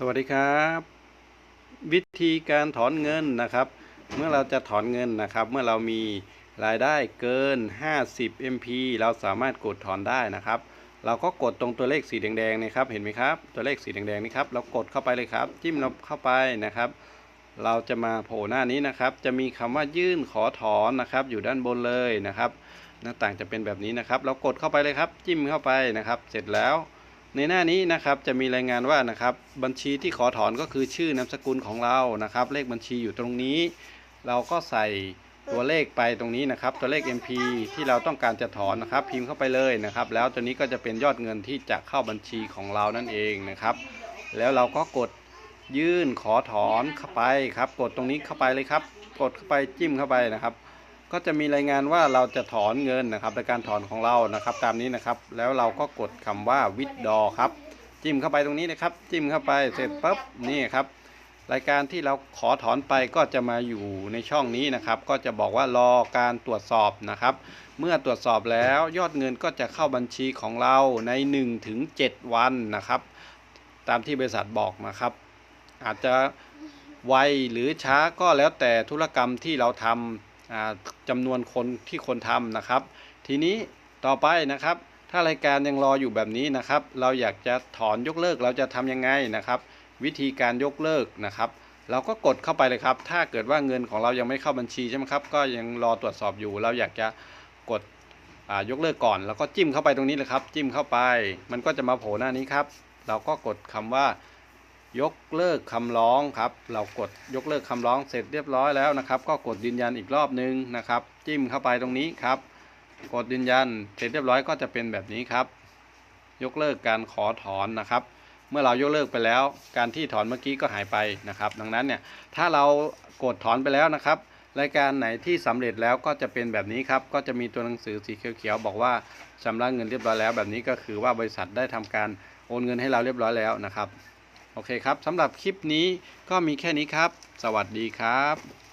สวัสดีครับ วิธีการถอนเงินนะครับ เมื่อเราจะถอนเงินนะครับ เมื่อเรามีรายได้เกิน 50 MP เราสามารถกดถอนได้นะครับ เราก็กดตรงตัวเลขสีแดงๆนี่ครับ เห็นไหมครับ ตัวเลขสีแดงๆนี่ครับ เรากดเข้าไปเลยครับ จิ้มเราเข้าไปนะครับ เราจะมาโผล่หน้านี้นะครับ จะมีคำว่ายื่นขอถอนนะครับ อยู่ด้านบนเลยนะครับ หน้าต่างจะเป็นแบบนี้นะครับ เรากดเข้าไปเลยครับ จิ้มเข้าไปนะครับ เสร็จแล้ว ในหน้านี้นะครับจะมีรายงานว่านะครับบัญชีที่ขอถอนก็คือชื่อนามสกุลของเรานะครับ เลขบัญชีอยู่ตรงนี้ เราก็ใส่ตัวเลขไปตรงนี้นะครับ ตัวเลข MP ที่เราต้องการจะถอนนะครับ พิมพ์เข้าไปเลยนะครับ แล้วตัวนี้ก็จะเป็นยอดเงินที่จะเข้าบัญชีของเรานั่นเองนะครับ แล้วเราก็กดยื่นขอถอนเข้าไปครับ กดตรงนี้เข้าไปเลยครับ กดเข้าไปจิ้มเข้าไปนะครับ ก็จะมีรายงานว่าเราจะถอนเงินนะครับในการถอนของเรานะครับ ตามนี้นะครับ แล้วเราก็กดคำว่า withdraw ครับ จิ้มเข้าไปตรงนี้นะครับ จิ้มเข้าไปเสร็จปุ๊บนี่ครับรายการที่เราขอถอนไปก็จะมาอยู่ในช่องนี้นะครับ ก็จะบอกว่ารอการตรวจสอบนะครับ เมื่อตรวจสอบแล้วยอดเงินก็จะเข้าบัญชีของเราใน1ถึง7วันนะครับ ตามที่บริษัทบอกนะครับ อาจจะไวหรือช้าก็แล้วแต่ธุรกรรมที่เราทำอ่า จำนวนคนที่คนทำนะครับ ทีนี้ต่อไปนะครับ ถ้ารายการยังรออยู่แบบนี้นะครับ เราอยากจะถอนยกเลิกเราจะทำยังไงนะครับ วิธีการยกเลิกนะครับ เราก็กดเข้าไปเลยครับ ถ้าเกิดว่าเงินของเรายังไม่เข้าบัญชีใช่ไหมครับ ก็ยังรอตรวจสอบอยู่ เราอยากจะกดยกเลิกก่อนแล้วก็จิ้มเข้าไปตรงนี้เลยครับ จิ้มเข้าไป มันก็จะมาโผล่หน้านี้ครับ เราก็กดคำว่า ยกเลิกคำร้องครับ เรากดยกเลิกคำร้องเสร็จเรียบร้อยแล้วนะครับ ก็กดยืนยันอีกรอบนึงนะครับ จิ้มเข้าไปตรงนี้ครับ กดยืนยันเสร็จเรียบร้อยก็จะเป็นแบบนี้ครับ ยกเลิกการขอถอนนะครับ เมื่อเรายกเลิกไปแล้ว การที่ถอนเมื่อกี้ก็หายไปนะครับ ดังนั้นเนี่ยถ้าเรากดถอนไปแล้วนะครับรายการไหนที่สำเร็จแล้วก็จะเป็นแบบนี้ครับ ก็จะมีตัวหนังสือสีเขียวๆบอกว่าชำระเงินเรียบร้อยแล้ว แบบนี้ก็คือว่าบริษัทได้ทำการโอนเงินให้เราเรียบร้อยแล้วนะครับ โอเคครับสำหรับคลิปนี้ก็มีแค่นี้ครับ สวัสดีครับ